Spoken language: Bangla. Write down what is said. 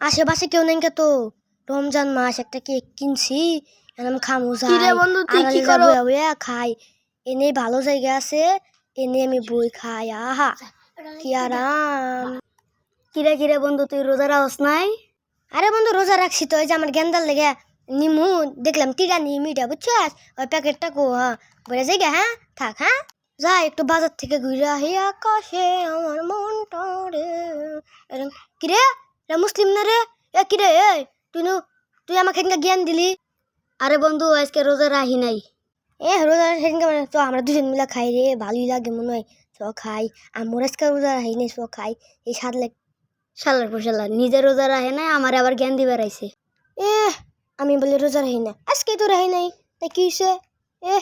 আশেপাশে কেউ নেই কে তো? রমজান মাস একটা কেক কিনছি এরম খামু যাই বন্ধু, তুই কি করো? খাই। এনে ভালো জায়গা আছে এনে আমি বই খাই আহা কি আরাম। কিরে কিরে বন্ধু তুই রোজা রাখস নাই? আরে বন্ধু রোজা রাখছি তো ওই যে আমার গেন্দার লেগে নিমু দেখলাম টিকা তিরা নিমিটা বুঝছিস? ওই প্যাকেটটা কো হ্যাঁ বলে জায়গা হ্যাঁ থাক হ্যাঁ। যা একটু বাজার থেকে ঘুরে আহি আকাশে আমার মনটা রে কিরে রে মুসলিম না রে? এ কিরে এ তুই তুই আমাকে জ্ঞান দিলি? আরে বন্ধু, আজকে রোজা রাহি নাই। এ, রোজা সেদিনকে মানে তো আমরা দুজন মিলে খাই রে, ভালোই লাগে মনে হয়। চ, খাই। আমার আজকে রোজা রাখি নাই, চ, খাই। এই স্বাদ লাগ শালার পোশালা নিজে রোজা রাহে নাই, আমার আবার জ্ঞান দিবার আইছে। এ আমি বলি রোজা রাখি না আজকে তো রাখি নাই। তাই কি এ